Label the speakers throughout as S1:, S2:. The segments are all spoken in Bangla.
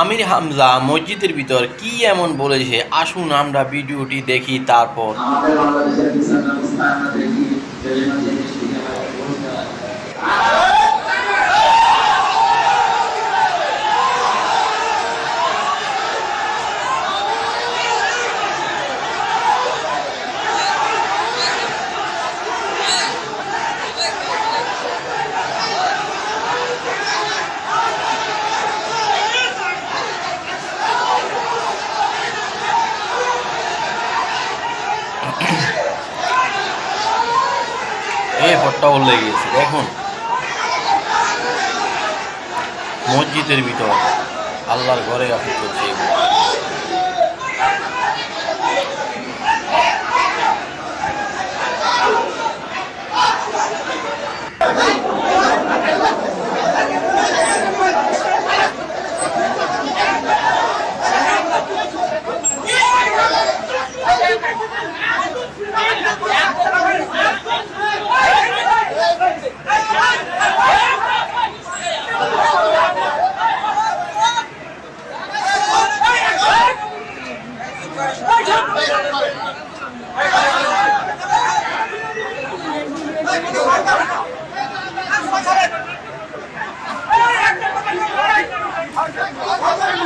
S1: আমির হামজা মসজিদের ভিতর কি এমন বলেছে? আসুন আমরা ভিডিওটি দেখি তারপর। এই হট্টগোল লেগে গেছে দেখুন মসজিদের ভিতর আল্লাহর ঘরে আপনি চলছে।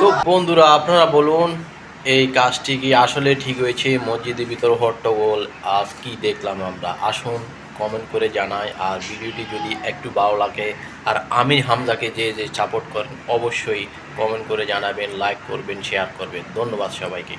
S1: তো বন্ধুরা, আপনারা বলুন, এই কাজটি কি আসলে ঠিক হয়েছে? মসজিদের ভিতর হট্টগোল, আজ কি দেখলাম আমরা? আসুন কমেন্ট করে জানাই। আর ভিডিওটি যদি একটু ভালো লাগে, আর আমির হামজাকে যে যে সাপোর্ট করেন, অবশ্যই কমেন্ট করে জানাবেন লাইক করবেন শেয়ার করবেন। ধন্যবাদ সবাইকে।